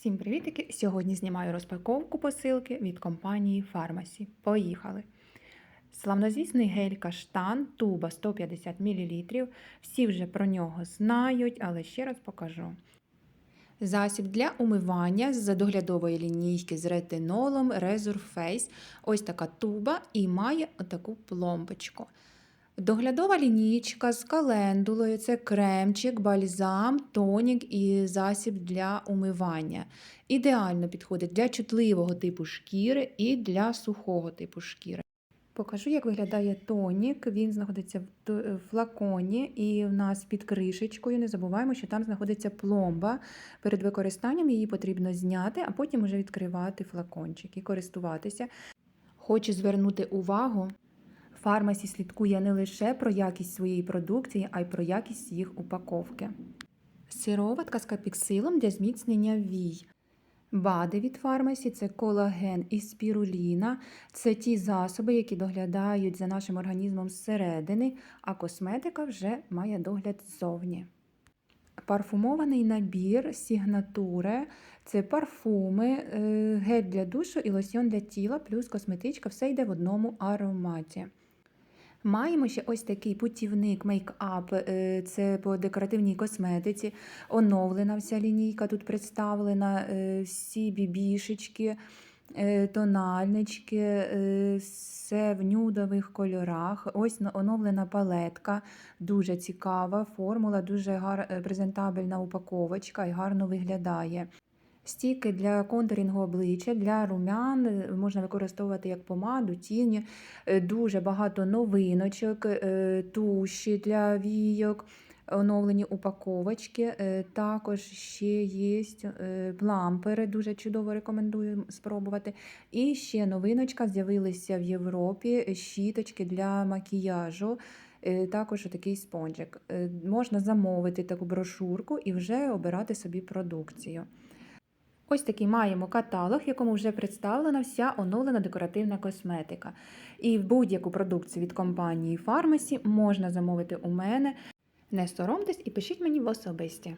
Всім привітики! Сьогодні знімаю розпаковку посилки від компанії Pharmacy. Поїхали! Славнозвісний гель каштан, туба 150 мл. Всі вже про нього знають, але ще раз покажу. Засіб для умивання з доглядової лінійки з ретинолом Resurface. Ось така туба і має таку пломбочку. Доглядова лінійка з календулою це кремчик, бальзам, тонік і засіб для умивання. Ідеально підходить для чутливого типу шкіри і для сухого типу шкіри. Покажу, як виглядає тонік. Він знаходиться в флаконі і в нас під кришечкою. Не забуваємо, що там знаходиться пломба. Перед використанням її потрібно зняти, а потім вже відкривати флакончик і користуватися. Хочу звернути увагу. Фармасі слідкує не лише про якість своєї продукції, а й про якість їх упаковки. Сироватка з капіксилом для зміцнення вій. Бади від фармасі це колаген і спіруліна. Це ті засоби, які доглядають за нашим організмом зсередини, а косметика вже має догляд ззовні. Парфумований набір сігнатуре це парфуми, гель для душу і лосьйон для тіла, плюс косметичка, все йде в одному ароматі. Маємо ще ось такий путівник мейкап, це по декоративній косметиці. Оновлена вся лінійка тут представлена, всі бібішечки, тональнички, все в нюдових кольорах. Ось оновлена палетка, дуже цікава формула, дуже гар... презентабельна упаковочка і гарно виглядає. Стіки для контурінгу обличчя, для румян можна використовувати як помаду, тіні, дуже багато новиночок, туші для війок, оновлені упаковочки. Також ще є плампери, дуже чудово рекомендую спробувати. І ще новиночка з'явилися в Європі щіточки для макіяжу. Також такий спонжик. Можна замовити таку брошурку і вже обирати собі продукцію. Ось такий маємо каталог, в якому вже представлена вся оновлена декоративна косметика. І будь-яку продукцію від компанії Фармасі можна замовити у мене. Не соромтесь і пишіть мені в особисті.